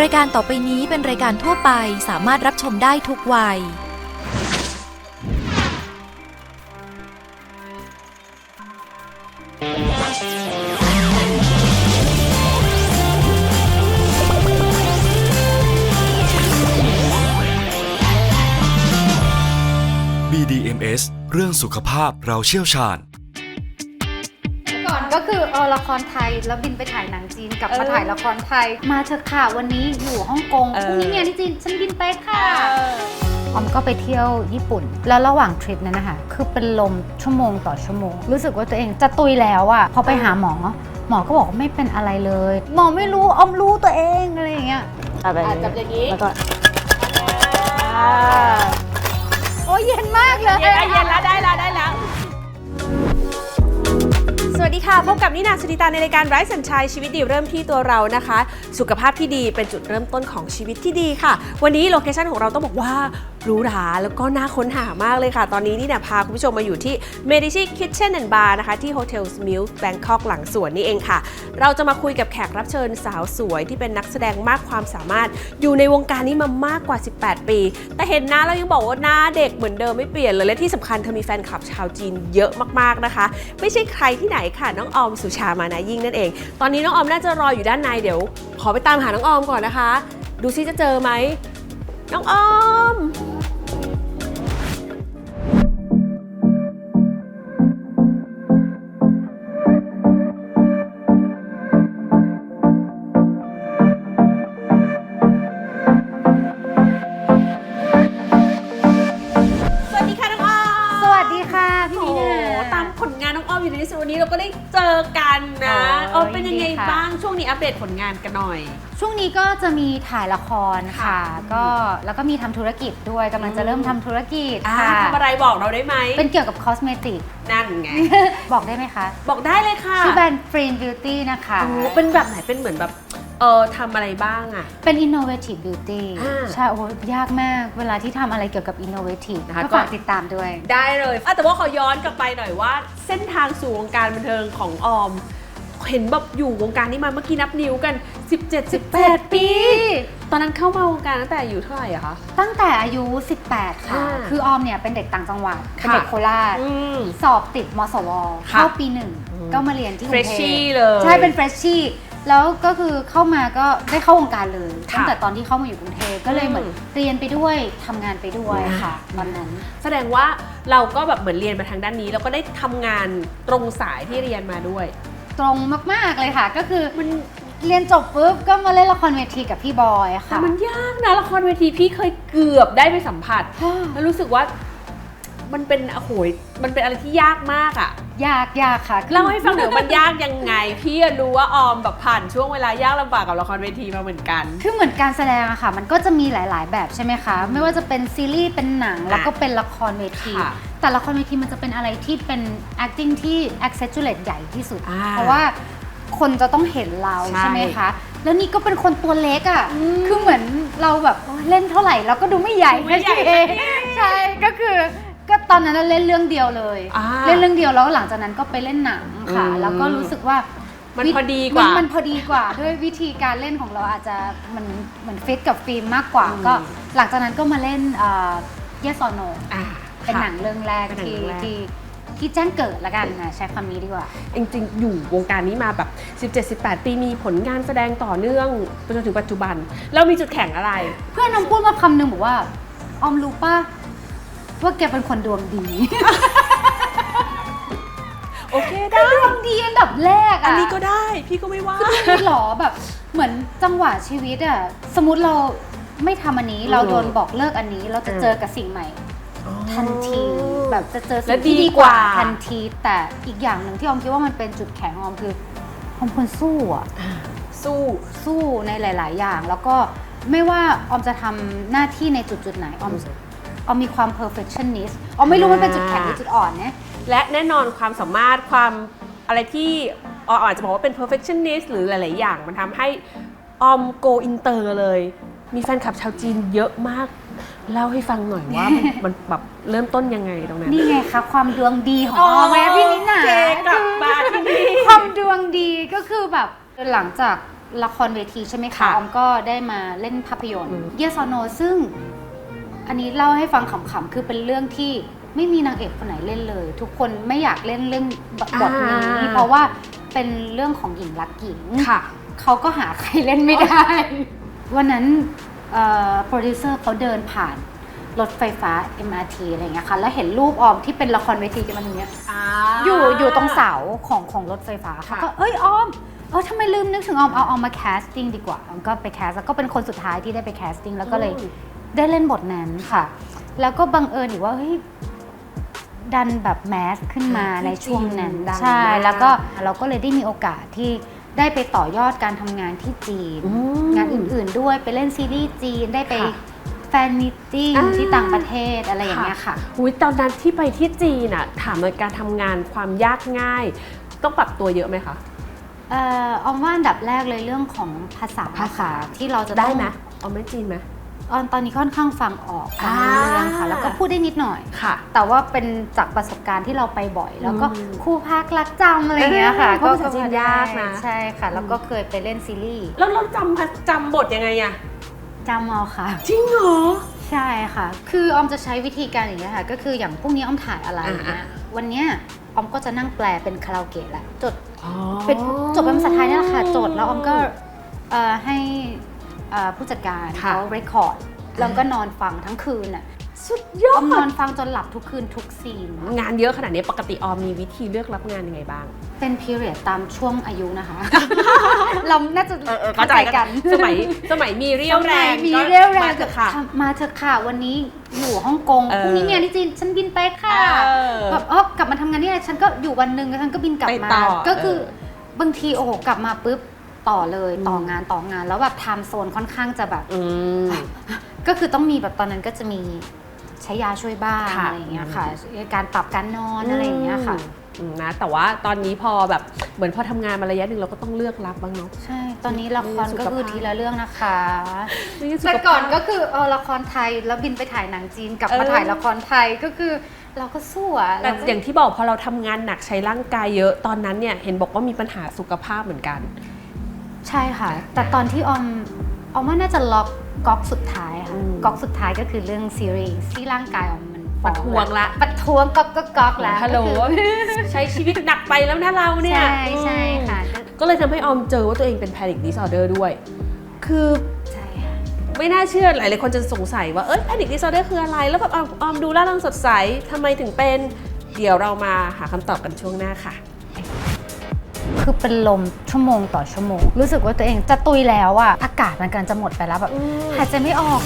รายการต่อไปนี้เป็นรายการทั่วไปสามารถรับชมได้ทุกวัย BDMS เรื่องสุขภาพเราเชี่ยวชาญ ก่อนก็คือเอาละครไทยแล้วบินไปถ่ายหนังจีนกลับมาเออถ่ายละครไทย มาเถอะค่ะวันนี้อยู่ฮ่องกงเออพรุ่งนี้เนี่ยที่จีนฉันบินไปค่ะออมก็ไปเที่ยวญี่ปุ่น แล้วระหว่างทริปนั้นนะคะคือเป็นลมชั่วโมงต่อชั่วโมง รู้สึกว่าตัวเองจะตุยแล้วอะพอไปหาหมอ หมอก็บอกว่าไม่เป็นอะไรเลย หมอไม่รู้ออมรู้ตัวเองอะไรอย่างเงี้ยเอาแบบอะนี้จับอย่างนี้แล้วก็โอ้ยเย็นมากเลยเย็นแล้วเย็นแล้วได้แล้วได้แล้ว สวัสดีค่ะ พบกับนินาสุธิตาในรายการไร้สัญชัยชีวิตดีเริ่มที่ตัวเรานะคะ สุขภาพที่ดีเป็นจุดเริ่มต้นของชีวิตที่ดีค่ะ วันนี้โลเคชั่นของเราต้องบอกว่าหรูหราแล้วก็น่าค้นหามากเลยค่ะ ตอนนี้นี่เนี่ยพาคุณผู้ชมมาอยู่ที่ Medici Kitchen and Bar นะคะ ที่ Hotel Mills Bangkok หลังสวนนี่เองค่ะ เราจะมาคุยกับแขกรับเชิญสาวสวยที่เป็นนักแสดงมากความสามารถ อยู่ในวงการนี้มามากกว่า 18 ปี แต่เห็นหน้าเรายังบอกว่าหน้าเด็กเหมือนเดิมไม่เปลี่ยนเลยและที่สำคัญเธอมีแฟนคลับชาวจีนเยอะมากๆนะคะ ไม่ใช่ใครที่ไหนค่ะ น้องออมสุชามานายิ่งนั่นเอง ตอนนี้น้องออมน่าจะรออยู่ด้านในเดี๋ยว ขอไปตามหาน้องออมก่อนนะคะ ดูซิจะเจอไหมน้องออม นที่สุดวันนี้เราก็ได้เจอกันนะโอ้เออเป็นยังไงยินดีค่ะบ้างช่วงนี้อัปเดตผลงานกันหน่อย ช่วงนี้ก็จะมีถ่ายละครค่ะค่ะก็แล้วก็มีทำธุรกิจด้วยกำลังจะเริ่มทำธุรกิจอ่าค่ะทำอะไรบอกเราได้ไหมเป็นเกี่ยวกับคอสเมติกนั่นไงบอกได้ไหมคะ บอกได้เลยค่ะชื่อแบรนด์ Free Beauty นะคะโอ้โหเป็นแบบไหนเป็นเหมือนแบบ เออทำอะไรบ้างอะเป็น innovative beauty อ่าใช่โอ้โหยากมากเวลาที่ทำอะไรเกี่ยวกับ innovative นะคะก็ก็ฝากติดตามด้วย ได้เลยอะแต่ว่าขอย้อนกลับไปหน่อยว่า เส้นทางสู่วงการบันเทิงของออม เห็นแบบอยู่วงการนี้มาเมื่อกี้นับนิ้วกัน 17 18 ปี ตอนนั้นเข้ามาวงการตั้งแต่อายู่เท่าไหร่อะคะ ตั้งแต่อายุ 18 ค่ะ อ่าคือออมเนี่ยเป็นเด็กต่างจังหวัด เป็นค่ะเด็กโคราช อืม สอบติดมสว ค่ะเข้าปีหนึ่ง อืม ก็มาเรียนที่กเฟรรุชงเทชี่พเลย ใช่เป็นเฟรชชี่ แล้วก็คือเข้ามาก็ได้เข้าวงการเลยค่ะตั้งแต่ตอนที่เข้ามาอยู่กรุงเทพก็เลยเหมือนอืม เรียนไปด้วยทำงานไปด้วยค่ะตอนนั้น แสดงว่าเราก็แบบเหมือนเรียนมาทางด้านนี้ แล้วก็ได้ทำงานตรงสายที่เรียนมาด้วย ตรงมาก ๆ เลยค่ะ ก็คือมันเรียนจบปุ๊บก็มาเล่นละครเวทีกับพี่บอยแต่ค่ะมันยากนะละครเวทีพี่เคยเกือบได้ไปสัมผัส แล้วรู้สึกว่า มันเป็นโอ้โหยมันเป็นอะไรที่ยากมากอะยากยากค่ะเล่าให้ฟังหน่อยว่ามันยากยังไง พี่อะรู้ว่าออมแบบผ่านช่วงเวลายากลำบากกับละครเวทีมาเหมือนกัน คือเหมือนการแสดงอะค่ะ มันก็จะมีหลาย ๆ แบบใช่ไหมคะ ไม่ว่าจะเป็นซีรีส์เป็นหนังแล้วก็เป็นละครเวที ค่ะแต่ละครเวทีมันจะเป็นอะไรที่เป็น acting ที่ accentuate ใหญ่ที่สุด อ่าเพราะว่าคนจะต้องเห็นเราใช่ ใช่ไหมคะ แล้วนี่ก็เป็นคนตัวเล็กอะอืมคือเหมือนเราแบบโอ๊ยเล่นเท่าไหร่เราก็ดูไม่ใหญ่ดูไม่ใหญ่แค่นี้ใช่ ก็คือ ก็ตอนนั้นนะเล่นเรื่องเดียวเลย อ่าเล่นเรื่องเดียวแล้วหลังจากนั้นก็ไปเล่นหนังค่ะ อืมแล้วก็รู้สึกว่ามันพอดีกว่านมันพอดีกว่า ด้วยวิธีการเล่นของเราอาจจะมันเหมือนฟิตกับฟิล์มมากกว่า อืม ก็หลังจากนั้นก็มาเล่นเอ่อ Yes or No อ่าเป็นค่ะ หนังเรื่องแรกเป็นหนังที่เรื่องแรก ที่ที่แจ้งเกิดละกันนะใช้คำนี้ดีกว่า จริงๆ อยู่วงการนี้มาแบบ 17-18 ปีมีผลงานแสดงต่อเนื่องจนถึงปัจจุบัน แล้วมีจุดแข็งอะไร เพื่อนน้องพูดมาคำหนึ่งบอกว่า ออมรู้ป่ะ ว่าแกเป็นคนดวงดี โอเคก็ได้ดวงดีอันดับแรกอะอันนี้ก็ได้ พี่ก็ไม่ว่าคือหรอแบบเหมือนจังหวะชีวิตอะสมมติเราไม่ทำอันนี้อืมเราโดนบอกเลิกอันนี้ เราจะอืมเจอกับสิ่งใหม่ ทันทีแบบจะเจอและสิ่งที่ดีดีกกว่าว่าทันที แต่อีกอย่างหนึ่งที่ออมคิดว่ามันเป็นจุดแข็งของออมคือออมคนสู้อะสู้สู้ในหลาย ๆ อย่าง แล้วก็ไม่ว่าออมจะทำหน้าที่ในจุดจุดๆไหนออม ออมมีความ perfectionist ออมไม่รู้มันเป็นจุดแข็งหรือจุดอ่อนเนี่ยและแน่นอนความสามารถความอะไรที่ออมอาจจะบอกว่าเป็น perfectionist หรือหลาย ๆ อย่าง มันทำให้ออม go inter เลย มีแฟนคลับชาวจีนเยอะมาก เล่าให้ฟังหน่อยว่า มันมันแบบเริ่มต้นยังไงตรงนั้น นี่ไงคะความดวงดีของออมแม่พี่นิดหนาโอเคกลับมาที่นี่ความดวงดีก็คือแบบหลังจากละครเวทีใช่ไหมคะค่ะออมก็ได้มาเล่นภาพยนตอืร์มเยสโนซึ่ง อันนี้เล่าให้ฟังขำๆ คือเป็นเรื่องที่ไม่มีนางเอกคนไหนเล่นเลย ทุกคนไม่อยากเล่นเรื่องบทนี้ อ่า เพราะว่าเป็นเรื่องของหญิงรักหญิง ค่ะ เขาก็หาใครเล่นไม่ได้ วันนั้นโปรดิวเซอร์เขาเดินผ่านรถไฟฟ้า MRT อะไรอย่างเงี้ยค่ะ แล้วเห็นรูปออมที่เป็นละครเวทีกันมาอย่างเงี้ย อยู่อยู่ตรงเสาของของรถไฟฟ้าเขาก็เอ้ยออม เออทำไมลืมนึกถึงออมเอาออมมาแคสติ้งดีกว่าออมก็ไปแคสแล้วก็เป็นคนสุดท้ายที่ได้ไปแคสติ้งแล้วก็เลยอืม ได้เล่นบทนั้นค่ะ แล้วก็บังเอิญอีกว่าเฮ้ยดันแบบแมสขึ้นมาในช่วงนั้นดังใช่ มาก แล้วก็เราก็เลยได้มีโอกาสที่ได้ไปต่อยอดการทำงานที่จีน อืมงานอื่นๆด้วยไปเล่นซีรีส์จีนได้ไปค่ะแฟนมิทติ้งอ่า ที่ต่างประเทศอะไรอย่างเงี้ยค่ะ อุ้ยตอนนั้นที่ไปที่จีนอะถามในอยการทำงานความยากง่าย ต้องปรับตัวเยอะไหมคะ เอ่อออมว่าอันดับแรกเลยเรื่องของภาษาภาษาที่เราจะได้ต้องไหมเอาไม่จีนไหม ออนตอนนี้ค่อนข้างฟังออกฟังรู้เรื่องค่ะอ่าแล้วก็พูดได้นิดหน่อยค่ะ แต่ว่าเป็นจากประสบการณ์ที่เราไปบ่อย แล้วก็อืมคู่พักรักจำอะไรอย่างเงี้ยค่ะเออเพราะภาษาจีนยากนะใช่ค่ะ แล้วก็เคยไปเล่นซีรีส์แล้วเราจำจำบทยังไงอะจำเอาค่ะจริงเหรอใช่ค่ะ คือออมจะใช้วิธีการอย่างเงี้ยค่ะ ก็คืออย่างพรุ่งนี้ออมถ่ายอะไรอย่างเงี้ยอ่าวันเนี้ยออมก็จะนั่งแปลเป็นคาราโอเกะแหละจดอ๋อเป็นจดเป็นภาษาไทยนี่แหละค่ะจดแล้วออมก็เอ่อให้เอ่อ ผู้จัดการค่ะเขาเรคคอร์ดแล้วก็นอนฟังทั้งคืนอะสุดยอออมนอดนฟังจนหลับทุกคืนทุกซีน งานเยอะขนาดนี้ปกติออมมีวิธีเลือกรับงานยังไงบ้าง เป็นพีเรียดตามช่วงอายุนะคะ เราน่าจะเออเออเข้าใจกัน สมัยสมัยมีเรี่ยวแรงมีก็เรี่ยวแรงมาเถอะค่ะ มาเถอะค่ะ วันนี้อยู่ฮ่องกงเออ พรุ่งนี้มีงานที่จีนฉันบินไปค่ะเออ แบบอ๋อกลับมาทำงานนี่ฉันก็อยู่วันหนึ่งแล้วฉันก็บินกลับไปมา ต่อก็คือเออบางทีโอ้โหกลับมาปุ๊บ ต่อเลยอืมต่องานต่องาน แล้วแบบไทม์โซนค่อนข้างจะแบบอืมก็คือต้องมีแบบตอนนั้นก็จะมีใช้ยาช่วยบ้างค่ะอะไรอย่างเงี้ยค่ะ การปรับการนอนอะไรอย่างเงี้ยค่ะอืมนะแต่ว่าตอนนี้พอแบบเหมือนพอทำงานมาระยะหนึ่งเราก็ต้องเลือกรับบ้างเนาะใช่ ตอนนี้ละครสุขก็ภาพคือทีละเรื่องนะคะไม่งั้สุขแต่ภาพก่อนก็คือเออละครไทยแล้วบินไปถ่ายหนังจีนกลับมาเออถ่ายละครไทยก็คือเราก็สู้อะแต่เราก็อย่างที่บอกพอเราทำงานหนักใช้ร่างกายเยอะตอนนั้นเนี่ยเห็นบอกว่ามีปัญหาสุขภาพเหมือนกัน ใช่ค่ะ แต่ตอนที่ออมออมว่าน่าจะล็อกก๊อกสุดท้ายค่ะอืมก๊อกสุดท้ายก็คือเรื่องซีรีส์ที่ร่างกายออมมันประท้วงละ ประท้วงก๊อกก๊อกก๊อกแล้วฮัลโหลก็คือใช้ชีวิตหนักไปแล้วนะเราเนี่ย ใช่ใช่ค่ะ ก็เลยทำให้ออมเจอว่าตัวเองเป็น panic disorder ด้วย คือใช่ค่ะไม่น่าเชื่อหลายๆคนจะสงสัยว่า เอ้ย panic disorder คืออะไร แล้วแบบออมออมดูร่าเริงสดใสทำไมถึงเป็น เดี๋ยวเรามาหาคำตอบกันช่วงหน้าค่ะ คือเป็นลมชั่วโมงต่อชั่วโมง รู้สึกว่าตัวเองจะตุยแล้วอะอากาศมันกำลังจะหมดไปแล้วแบบหายใจไม่ออก